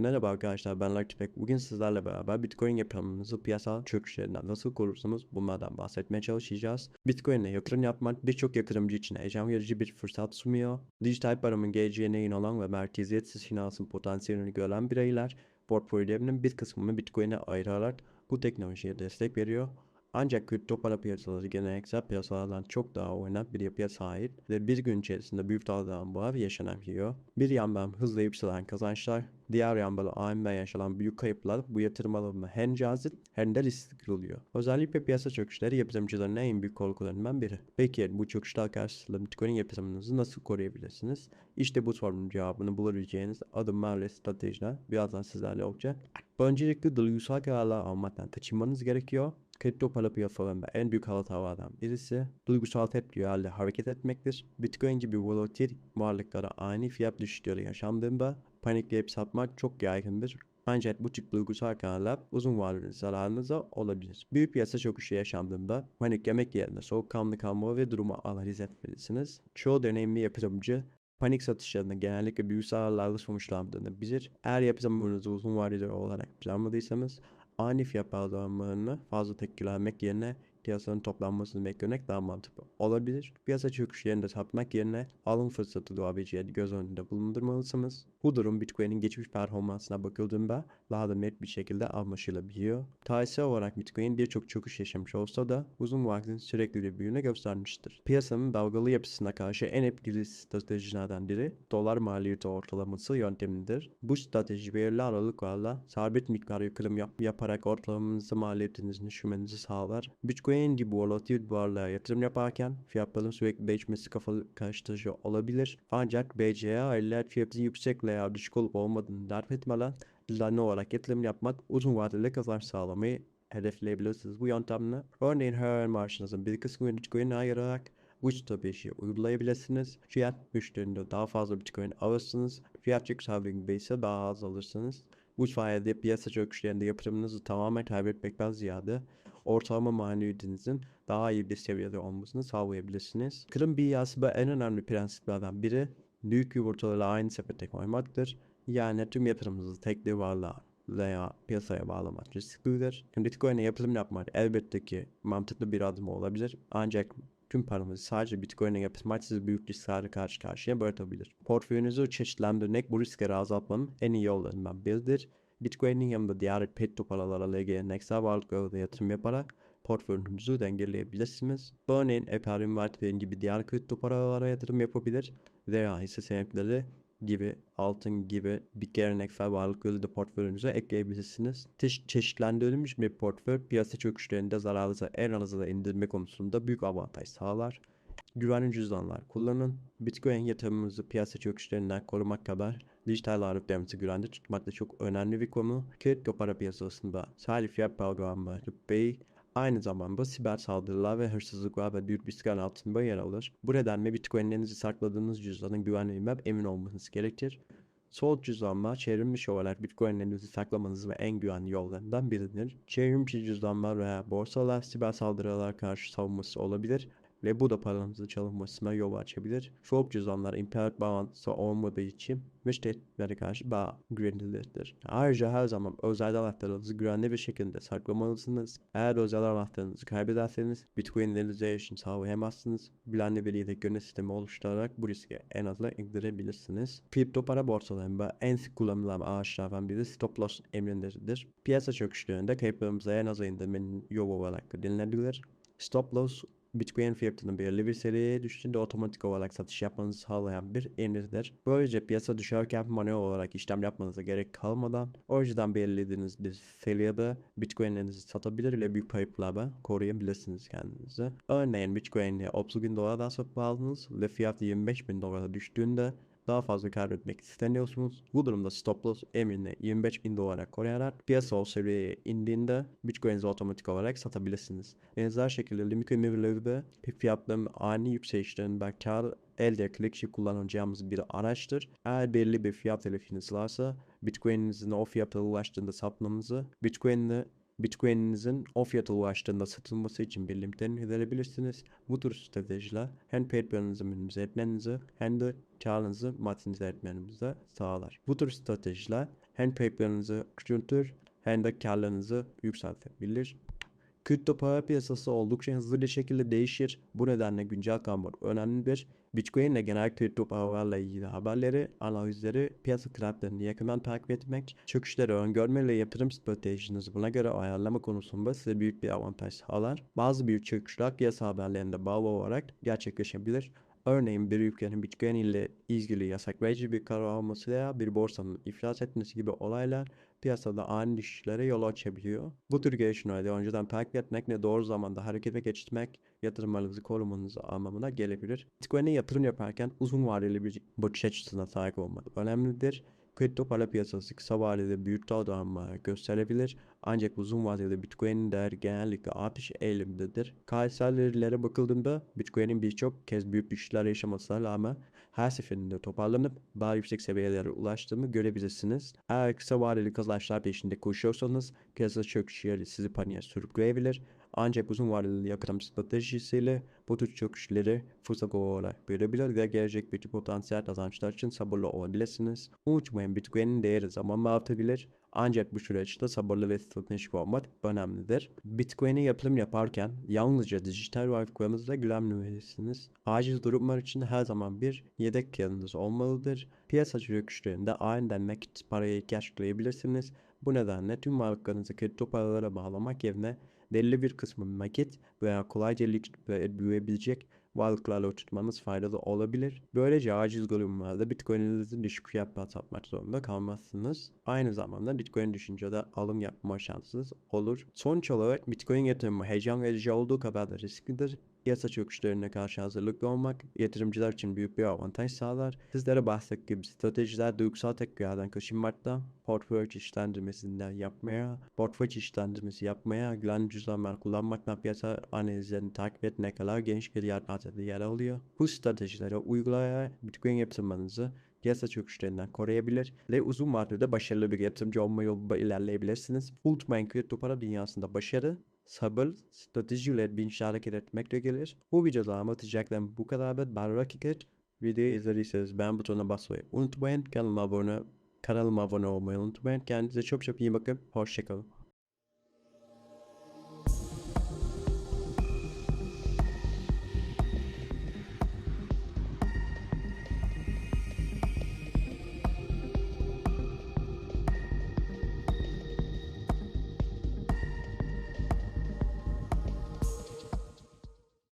Merhaba arkadaşlar ben Laktipek. Bugün sizlerle beraber Bitcoin yatırımınızı piyasa çöküşlerinden nasıl korursunuz bunlardan bahsetmeye çalışacağız. Bitcoin'e yatırım yapmak birçok yatırımcı için heyecan verici bir fırsat sunuyor. Dijital paranın geleceğine inanan ve merkeziyetsiz finansın potansiyelini gören bireyler portföylerinin bir kısmını Bitcoin'e ayırarak bu teknolojiye destek veriyor. Ancak kripto para piyasaları geleneksel piyasalardan çok daha oynak bir yapıya sahip ve bir gün içerisinde büyük dalgalanmalar yaşanabiliyor. Bir yandan hızla yükselen kazançlar, diğer yandan aniden yaşanan büyük kayıplar bu yatırım alanını hem cazip hem de riskli kılıyor. Özellikle piyasa çöküşleri yatırımcıların en büyük korkularından biri. Peki bu çöküşler karşısında Bitcoin yatırımınızı nasıl koruyabilirsiniz? İşte bu sorunun cevabını bulabileceğiniz adımlar ve stratejiler birazdan sizlerle olacak. Öncelikle duygusal kararlar almaktan kaçınmanız gerekiyor. Kripto para piyasalarında en büyük hatalardan birisi duygusal tepki halde hareket etmektir. Bitcoin gibi volatil varlıklara ani fiyat düşüşleri yaşandığında panikleyip satmak çok yaygındır. Ancak bu tip duygusal kararlar uzun vadeli zararınıza olabilir. Büyük piyasa çöküşü yaşandığında paniklemek yerine soğukkanlı kalmalı ve durumu analiz etmelisiniz. Çoğu deneyimli yatırımcı panik satışlarında genellikle büyük zararlarla sonuçlandığını bilir. Eğer yatırımınızı uzun vadeli olarak planladıysanız ani fiyat dalgalanmalarına fazla tepkilenmek yerine piyasanın toplanmasını beklemek daha mantıklı olabilir. Piyasa çöküşlerinde satmak yerine alım fırsatı doğabileceğini göz önünde bulundurmalısınız. Bu durum Bitcoin'in geçmiş performansına bakıldığında daha da net bir şekilde anlaşılabiliyor. Tarihsel olarak Bitcoin birçok çöküş yaşamış olsa da uzun vadeli sürekli bir büyüme göstermiştir. Piyasanın dalgalı yapısına karşı en etkili stratejilerden biri dolar maliyeti ortalaması yöntemidir. Bu strateji belirli aralıklarla sabit miktar yatırım yap yaparak ortalamanızı maliyetinizin düşürmenizi sağlar. Bitcoin gibi volatil varlığa yatırım yaparken fiyatların sürekli değişmesi kafalı karıştırıcı olabilir. Ancak BCA ile fiyatı yüksek veya düşük olup olmadığını dert etmeden düzenli olarak yatırım yapmak uzun vadeli kazanç sağlamayı hedefleyebilirsiniz bu yöntemle. Örneğin her maaşınızın bir kısmını Bitcoin'e ayırarak bu stratejiyi uygulayabilirsiniz. Fiyat düştüğünde daha fazla Bitcoin alırsınız. Fiyat yükseldiğinde ise daha az alırsınız. Bu sayede piyasa çöküşlerinde yatırımınızı tamamen kaybetmekten ziyade ortalama maliyetinizin daha iyi bir seviyede olmasını sağlayabilirsiniz. Kırım bilyasında en önemli prensiplerden biri büyük yumurtaları aynı sepete koymaktır. Yani tüm yatırımınızı tek bir varlığa veya piyasaya bağlamak risklidir. Bitcoin'e yatırım yapmak elbette ki mantıklı bir adım olabilir. Ancak tüm paranızı sadece Bitcoin'e yapışmak sizi büyük risklerle karşı karşıya bırakabilir. Portföyünüzü çeşitlendirmek bu riskleri azaltmanın en iyi yollarından biridir. Bitcoin'in yanında diğer kripto paralarla geleneksel varlıklara yatırım yaparak portföyünüzü dengeleyebilirsiniz. Örneğin Ethereum, Bitcoin gibi diğer kripto paralara yatırım yapabilir veya hisse senetleri gibi altın gibi bir geleneksel varlıkları da portföyünüze ekleyebilirsiniz. Çe- çeşitlendirilmiş bir portföy piyasa çöküşlerinde zararınızı en aza indirme konusunda büyük avantaj sağlar. Güvenli cüzdanlar kullanın. Bitcoin yatırımınızı piyasa çöküşlerinden korumak kadar dijital varlıklarımızı güvende tutmak da çok önemli bir konu. Kripto para piyasasında sadece fiyat programları değil, Aynı zamanda siber saldırılar ve hırsızlıklar ve büyük riskler altında yer alır. Bu nedenle Bitcoin'lerinizi sakladığınız cüzdanın güvenliğinden emin olmanız gerekir. Soğut cüzdanlar çevrilmiş olarak Bitcoin'lerinizi saklamanız ve en güvenli yollarından biridir. Çevrilmiş cüzdanlar veya borsalar siber saldırılara karşı savunması olabilir ve bu da paranızı çalınmasına yol açabilir. Soğuk cüzdanlar internet bağlantısı olmadığı için müşterilere karşı daha güvenilirdir. Ayrıca her zaman özel anahtarınızı güvenli bir şekilde saklamalısınız. Eğer özel anahtarınızı kaybederseniz Bitcoin'lerinize erişim sağlayamazsınız. Güvenli bir yedek yönet sistemi oluşturarak bu riski en aza indirebilirsiniz. Kripto para borsalarında en sık kullanılan araçlardan biri stop loss emrinleridir. Piyasa çöküşlerinde kayıplarımızı en aza indirmenin yolu olarak dinlenilir. Stop loss Bitcoin fiyatının belirli bir seviyeye düştüğünde otomatik olarak satış yapmanızı sağlayan bir emirdir. Böylece piyasa düşerken manuel olarak işlem yapmanıza gerek kalmadan yüzden belirlediğiniz bir seviyede Bitcoin'lerinizi satabilir ve büyük kayıplarla koruyabilirsiniz kendinizi. Örneğin Bitcoin'i 30 bin dolardan satın aldınız ve fiyat 25 bin dolara düştüğünde daha fazla kaybetmek istemiyorsunuz. Bu durumda stop loss emrini 25 bin dolara koruyarak piyasa o seviyeye indiğinde Bitcoin'i otomatik olarak satabilirsiniz. Benzer şekilde limit emirleri de fiyatların ani yükselişlerinden kar elde etmek için kullanacağımız bir araçtır. Eğer belli bir fiyat hedefiniz varsa Bitcoin'inizin o fiyata ulaştığında satmanızı Bitcoin'le Bitcoin'inizin o fiyata ulaştığında satılması için birliklerini verebilirsiniz. Bu tür stratejiler hem Patreon'unuzu minimize etmenizi hem de karınızı maksimize etmenizi sağlar. Bu tür stratejiler hem Patreon'unuzu küçültür hem de karlarınızı yükseltebilir. Kripto para piyasası oldukça hızlı bir şekilde değişir. Bu nedenle güncel kalmak önemlidir. Bitcoin ile genel kripto paralarla ilgili haberleri, analizleri, piyasa trendlerini yakından takip etmek, çöküşleri öngörme ve yatırım stratejinizi buna göre ayarlama konusunda size büyük bir avantaj sağlar. Bazı büyük çöküşler piyasa haberlerinde bağlı olarak gerçekleşebilir. Örneğin bir ülkenin Bitcoin ile ilgili yasaklayıcı bir karar alması veya bir borsanın iflas etmesi gibi olaylar piyasada ani düşüşlere yol açabiliyor. Bu tür gelişmeleri önceden takip etmek ve doğru zamanda harekete geçirmek yatırımlarınızı korumanızı anlamına gelebilir. Bitcoin'e yatırım yaparken uzun vadeli bir bakış açısına sahip olmak önemlidir. Kripto para piyasası kısa vadede büyük dalgalanmalar gösterebilir ancak uzun vadede Bitcoin'in değeri genellikle artış eğilimindedir. Tarihsel verilere bakıldığında Bitcoin'in birçok kez büyük düşüşler yaşamasına rağmen her seferinde toparlanıp daha yüksek seviyelere ulaştığını görebilirsiniz. Eğer kısa vadeli kazançlar peşinde koşuyorsanız piyasa çöküşleri sizi paniğe sürükleyebilir. Ancak uzun vadeli yatırım stratejisiyle bu tür çöküşleri fırsat olarak görebilir ve gelecek bir potansiyel kazançlar için sabırlı olabilirsiniz. Unutmayın Bitcoin'in değeri zamanla artabilir. Ancak bu süreçte sabırlı ve stratejik olmak önemlidir. Bitcoin'e yatırım yaparken yalnızca dijital varlıklarınızla güvenmemelisiniz. Acil durumlar için her zaman bir yedek yanınız olmalıdır. Piyasa çöküşlerinde aniden nakit paraya ihtiyaç duyabilirsiniz. Bu nedenle tüm varlıklarınızı kripto paralara bağlamak yerine belli bir kısmı nakit veya kolayca büyüyebilecek varlıklarla tutmanız faydalı olabilir. Böylece acil durumlarda Bitcoin'inizi düşük fiyatla satmak zorunda kalmazsınız. Aynı zamanda Bitcoin düşünce de alım yapma şansınız olur. Sonuç olarak Bitcoin yatırımı heyecan verici olduğu kadar da risklidir. Piyasa çöküşlerine karşı hazırlıklı olmak yatırımcılar için büyük bir avantaj sağlar. Sizlere bahsettiğim gibi stratejiler duygusal tepkilerden kaçınmakta, portföy çeşitlendirmesinden yapmaya, portföy çeşitlendirmesi yapmaya, güvenli cüzdanlar kullanmakla piyasa analizlerini takip etmeye kadar geniş bir yelpazede yer alıyor. Bu stratejileri uygulayarak Bitcoin yatırımlarınızı piyasa çöküşlerinden koruyabilir ve uzun vadede başarılı bir yatırımcı olma yolunda ilerleyebilirsiniz. Unutmayın kripto para dünyasında başarı sabır, stratejiyle bilinçli hareket etmekle gelir. Bu videoda anlatacaklarım bu kadar. Ben Rakiket. Videoyu izlediyseniz beğen butonuna basmayı unutmayın. Kanalıma abone, kanalıma abone olmayı unutmayın. Kendinize çok çok iyi bakın. Hoşçakalın.